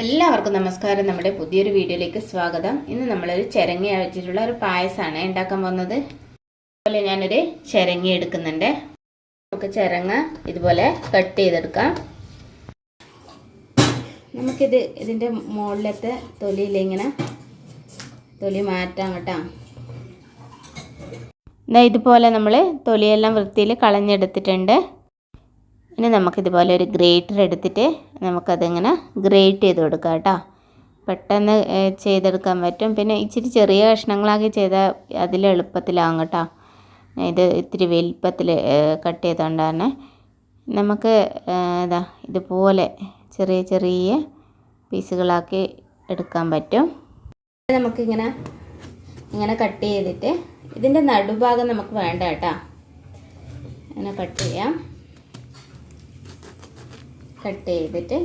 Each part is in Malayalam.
എല്ലാവർക്കും നമസ്കാരം. നമ്മുടെ പുതിയൊരു വീഡിയോയിലേക്ക് സ്വാഗതം. ഇന്ന് നമ്മളൊരു ചിരങ്ങ വെച്ചിട്ടുള്ള ഒരു പായസമാണ് ഉണ്ടാക്കാൻ പോകുന്നത്. അതുപോലെ ഞാനൊരു ചിരങ്ങ എടുക്കുന്നുണ്ട്. നമുക്ക് ചിരങ്ങ ഇതുപോലെ കട്ട് ചെയ്തെടുക്കാം. നമുക്കിത് ഇതിന്റെ മുകളിലത്തെ തൊലിയിൽ ഇങ്ങനെ തൊലി മാറ്റാം കേട്ടോ. ഇതുപോലെ നമ്മൾ തൊലിയെല്ലാം വൃത്തിയിൽ കളഞ്ഞെടുത്തിട്ടുണ്ട്. ഇനി നമുക്കിതുപോലെ ഒരു ഗ്രേറ്റർ എടുത്തിട്ട് നമുക്കതിങ്ങനെ ഗ്രേറ്റ് ചെയ്ത് കൊടുക്കാം കേട്ടോ. പെട്ടെന്ന് ചെയ്തെടുക്കാൻ പറ്റും. പിന്നെ ഇച്ചിരി ചെറിയ കഷ്ണങ്ങളാക്കി ചെയ്താൽ അതിൽ എളുപ്പത്തിലാകും കേട്ടോ. ഇത് ഇത്തിരി വലിപ്പത്തിൽ കട്ട് ചെയ്തുകൊണ്ടാണ് നമുക്ക് ഇതാ ഇതുപോലെ ചെറിയ ചെറിയ പീസുകളാക്കി എടുക്കാൻ പറ്റും. നമുക്കിങ്ങനെ ഇങ്ങനെ കട്ട് ചെയ്തിട്ട് ഇതിന്റെ നടുഭാഗം നമുക്ക് വേണ്ട കേട്ടോ. ഇങ്ങനെ കട്ട് ചെയ്യാം. കട്ട് ചെയ്തിട്ട്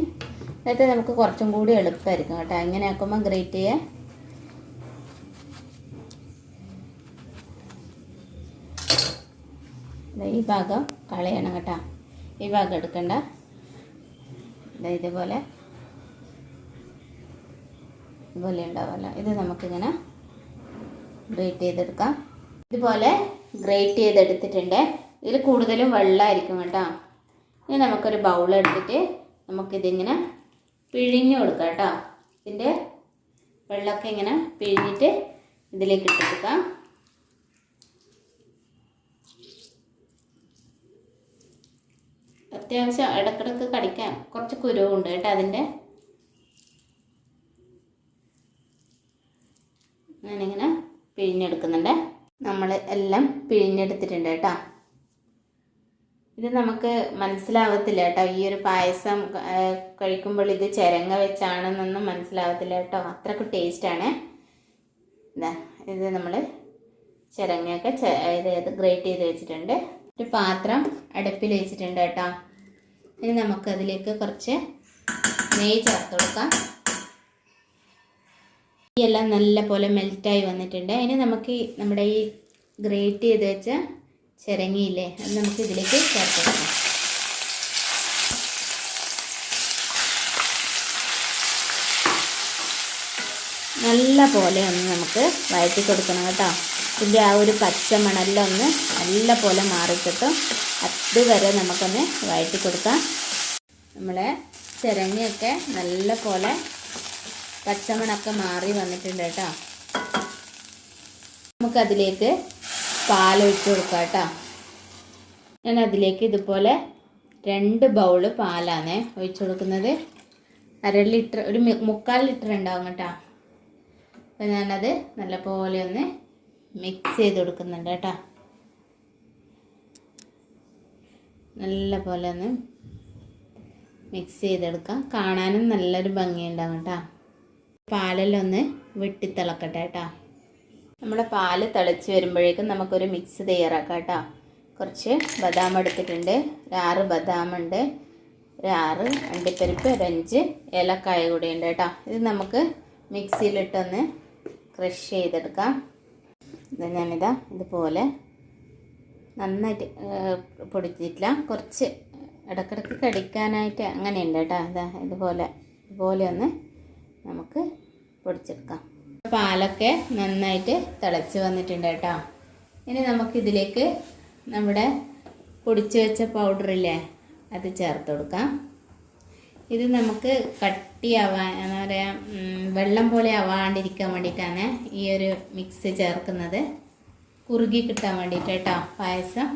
എന്നിട്ട് നമുക്ക് കുറച്ചും കൂടി എളുപ്പമായിരിക്കും കേട്ടോ. അങ്ങനെ ആക്കുമ്പോൾ ഗ്രേറ്റ് ചെയ്യാൻ ഈ ഭാഗം കളയണം കേട്ടോ. ഈ ഭാഗം എടുക്കണ്ട. ഇതുപോലെ. ഇതുപോലെ ഉണ്ടാവുമല്ലോ. ഇത് നമുക്കിങ്ങനെ ഗ്രേറ്റ് ചെയ്തെടുക്കാം. ഇതുപോലെ ഗ്രേറ്റ് ചെയ്തെടുത്തിട്ടുണ്ട്. ഇതിൽ കൂടുതലും വെള്ളമായിരിക്കും കേട്ടോ. ഇനി നമുക്കൊരു ബൗൾ എടുത്തിട്ട് നമുക്കിതിങ്ങനെ പിഴിഞ്ഞു കൊടുക്കാം കേട്ടോ. ഇതിന്റെ വെള്ളമൊക്കെ ഇങ്ങനെ പിഴിഞ്ഞിട്ട് ഇതിലേക്ക് ഇട്ട് കൊടുക്കാം. അത്യാവശ്യം ഇടക്കിടക്ക് കടിക്കാൻ കുറച്ച് കുരുവുണ്ട് കേട്ടോ അതിന്റെ. ഞാനിങ്ങനെ പിഴിഞ്ഞെടുക്കുന്നുണ്ട്. നമ്മൾ എല്ലാം പിഴിഞ്ഞെടുത്തിട്ടുണ്ട് കേട്ടോ. ഇത് നമുക്ക് മനസ്സിലാവത്തില്ല കേട്ടോ. ഈ ഒരു പായസം കഴിക്കുമ്പോൾ ഇത് ചിരങ്ങ വെച്ചാണെന്നൊന്നും മനസ്സിലാവത്തില്ല കേട്ടോ. അത്രയ്ക്ക് ടേസ്റ്റാണ് ഇതാ ഇത് നമ്മൾ ചിരങ്ങയൊക്കെ ഇത് ഗ്രേറ്റ് ചെയ്ത് വെച്ചിട്ടുണ്ട്. ഒരു പാത്രം അടുപ്പിൽ വെച്ചിട്ടുണ്ട് കേട്ടോ. ഇനി നമുക്കതിലേക്ക് കുറച്ച് നെയ്യ് ചേർത്ത് കൊടുക്കാം. എല്ലാം നല്ല പോലെ മെൽറ്റായി വന്നിട്ടുണ്ട്. ഇനി നമുക്ക് നമ്മുടെ ഈ ഗ്രേറ്റ് ചെയ്ത് വെച്ച ചിരങ്ങിയില്ലേ? അത് നമുക്ക് ഇതിലേക്ക് ചേർത്ത് നല്ല പോലെ ഒന്ന് നമുക്ക് വഴറ്റി കൊടുക്കണം കേട്ടോ. ഇതിന്റെ ആ ഒരു പച്ച മണെല്ലാം ഒന്ന് നല്ല പോലെ മാറിക്കിട്ടും. അതുവരെ നമുക്കൊന്ന് വഴറ്റി കൊടുക്കാം. നമ്മളെ ചിരങ്ങയൊക്കെ നല്ല പോലെ പച്ചമണൊക്കെ മാറി വന്നിട്ടുണ്ട് കേട്ടോ. നമുക്കതിലേക്ക് പാലൊഴിച്ച് കൊടുക്കുക കേട്ടോ. ഞാൻ അതിലേക്ക് ഇതുപോലെ രണ്ട് ബൗൾ പാലാണ് ഒഴിച്ചു കൊടുക്കുന്നത്. അര ലിറ്റർ ഒരു മുക്കാൽ ലിറ്റർ ഉണ്ടാവും കേട്ടോ. അപ്പം ഞാനത് നല്ലപോലെ ഒന്ന് മിക്സ് ചെയ്ത് കൊടുക്കുന്നുണ്ട് കേട്ടോ. നല്ല പോലെ ഒന്ന് മിക്സ് ചെയ്തെടുക്കാം. കാണാനും നല്ലൊരു ഭംഗിയുണ്ടാവും കേട്ടോ. പാലെല്ലാം ഒന്ന് വെട്ടിത്തിളക്കട്ടെ കേട്ടോ. നമ്മുടെ പാൽ തിളച്ച് വരുമ്പോഴേക്കും നമുക്കൊരു മിക്സ് തയ്യാറാക്കാം കേട്ടോ. കുറച്ച് ബദാം എടുത്തിട്ടുണ്ട്. ഒരാറ് ഉണ്ട്. ഒരാറ് അണ്ടിപ്പരിപ്പ് ഒരഞ്ച് ഏലക്കായ കൂടി ഉണ്ട് കേട്ടോ. ഇത് നമുക്ക് മിക്സിയിലിട്ടൊന്ന് ക്രഷ് ചെയ്തെടുക്കാം. ഇത് ഞാനിതാ ഇതുപോലെ നന്നായിട്ട് പൊടിച്ചിട്ടില്ല. കുറച്ച് ഇടക്കിടക്ക് കടിക്കാനായിട്ട് അങ്ങനെയുണ്ട് കേട്ടോ. ഇതാ ഇതുപോലെ ഇതുപോലെ ഒന്ന് നമുക്ക് പൊടിച്ചെടുക്കാം. പാലൊക്കെ നന്നായിട്ട് തിളച്ച് വന്നിട്ടുണ്ട് കേട്ടോ. ഇനി നമുക്കിതിലേക്ക് നമ്മുടെ പൊടിച്ച് വെച്ച ഇല്ലേ അത് ചേർത്ത് കൊടുക്കാം. ഇത് നമുക്ക് കട്ടിയാവാൻ എന്താ പറയുക വെള്ളം പോലെ ആവാണ്ടിരിക്കാൻ വേണ്ടിയിട്ടാണ് ഈ ഒരു മിക്സ് ചേർക്കുന്നത്. കുറുകി കിട്ടാൻ വേണ്ടിയിട്ട് കേട്ടോ പായസം.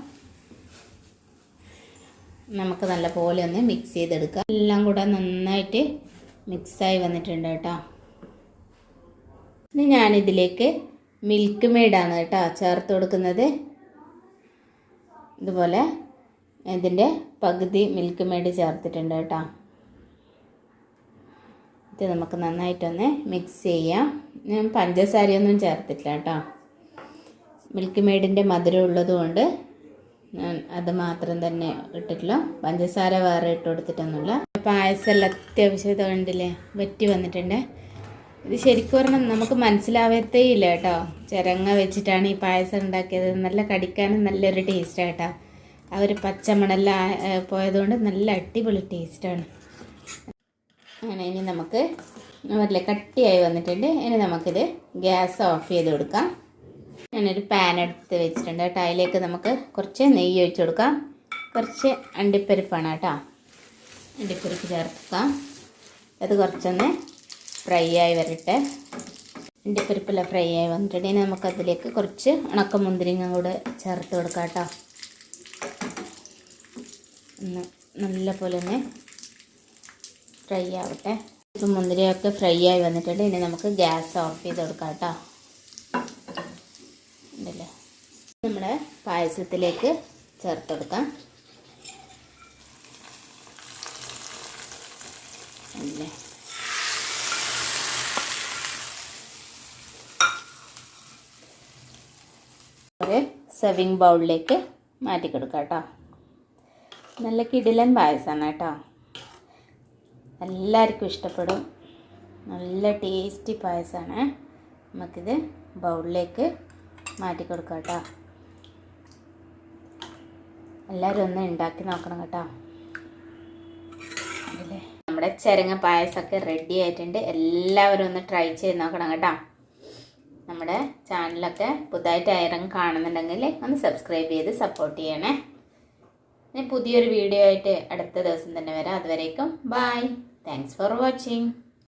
നമുക്ക് നല്ല പോലെ ഒന്ന് മിക്സ് ചെയ്തെടുക്കാം. എല്ലാം കൂടെ നന്നായിട്ട് മിക്സായി വന്നിട്ടുണ്ട് കേട്ടോ. ഇനി ഞാനിതിലേക്ക് മിൽക്ക് മെയ്ഡാണ് കേട്ടോ ചേർത്ത് കൊടുക്കുന്നത്. ഇതുപോലെ ഇതിന്റെ പകുതി മിൽക്ക് മെയ്ഡ് ചേർത്തിട്ടുണ്ട് കേട്ടോ. ഇത് നമുക്ക് നന്നായിട്ടൊന്ന് മിക്സ് ചെയ്യാം. ഞാൻ പഞ്ചസാരയൊന്നും ചേർത്തിട്ടില്ല കേട്ടോ. മിൽക്ക് മെയ്ഡിന്റെ മധുരം ഉള്ളതുകൊണ്ട് ഞാൻ അത് മാത്രം തന്നെ ഇട്ടിട്ടുള്ളൂ പഞ്ചസാര വേറെ ഇട്ട് കൊടുത്തിട്ടൊന്നുമില്ല. പായസമെല്ലാം അത്യാവശ്യം കണ്ടില്ലേ വറ്റി വന്നിട്ടുണ്ട്. ഇത് ശരിക്കും പറഞ്ഞാൽ നമുക്ക് മനസ്സിലാവത്തേ ഇല്ല കേട്ടോ. ചിരങ്ങ വെച്ചിട്ടാണ് ഈ പായസം ഉണ്ടാക്കിയത്. നല്ല കടിക്കാനും നല്ലൊരു ടേസ്റ്റാണ് കേട്ടോ. ആ ഒരു പച്ചമണല്ല പോയതുകൊണ്ട് നല്ല അടിപൊളി ടേസ്റ്റാണ് അങ്ങനെ ഇനി നമുക്ക് നല്ല കട്ടിയായി വന്നിട്ടുണ്ട്. ഇനി നമുക്കിത് ഗ്യാസ് ഓഫ് ചെയ്ത് കൊടുക്കാം. ഞാനൊരു പാൻ എടുത്ത് വെച്ചിട്ടുണ്ട് കേട്ടോ. അതിലേക്ക് നമുക്ക് കുറച്ച് നെയ്യ് ഒഴിച്ച് കൊടുക്കാം. കുറച്ച് അണ്ടിപ്പരിപ്പാണ് കേട്ടോ. അണ്ടിപ്പരിപ്പ് ചേർക്കാം. അത് കുറച്ചൊന്ന് ഫ്രൈ ആയി വരട്ടെ. ഇണ്ടിപ്പരിപ്പെല്ലാം ഫ്രൈ ആയി വന്നിട്ടുണ്ട്. ഇനി നമുക്കതിലേക്ക് കുറച്ച് ഉണക്ക മുന്തിരിങ്ങ കൂടെ ചേർത്ത് കൊടുക്കാം കേട്ടോ. ഒന്ന് നല്ല പോലെ തന്നെ ഫ്രൈ ആവട്ടെ. ഇപ്പം മുന്തിരിയൊക്കെ ഫ്രൈ ആയി വന്നിട്ടുണ്ട്. ഇനി നമുക്ക് ഗ്യാസ് ഓഫ് ചെയ്ത് കൊടുക്കാം കേട്ടോ. ഉണ്ടല്ലേ? നമ്മുടെ പായസത്തിലേക്ക് ചേർത്ത് കൊടുക്കാം. അല്ലേ ഒരു സെർവിങ് ബൗളിലേക്ക് മാറ്റി കൊടുക്കാം കേട്ടോ. നല്ല കിടിലൻ പായസമാണ് കേട്ടോ. എല്ലാവർക്കും ഇഷ്ടപ്പെടും. നല്ല ടേസ്റ്റി പായസമാണ്. നമുക്കിത് ബൗളിലേക്ക് മാറ്റി കൊടുക്കാം കേട്ടോ. എല്ലാവരും ഒന്ന് ഉണ്ടാക്കി നോക്കണം കേട്ടോ. നമ്മുടെ ചിരങ്ങ പായസമൊക്കെ റെഡി ആയിട്ടുണ്ട്. എല്ലാവരും ഒന്ന് ട്രൈ ചെയ്ത് നോക്കണം കേട്ടോ. നമ്മുടെ ചാനലൊക്കെ പുതുതായിട്ട് ആയിരം കാണുന്നുണ്ടെങ്കിൽ ഒന്ന് സബ്സ്ക്രൈബ് ചെയ്ത് സപ്പോർട്ട് ചെയ്യണേ. ഇനി പുതിയൊരു വീഡിയോ ആയിട്ട് അടുത്ത ദിവസം തന്നെ വരാം. അതുവരേക്കും ബായ് താങ്ക്സ് ഫോർ വാച്ചിങ്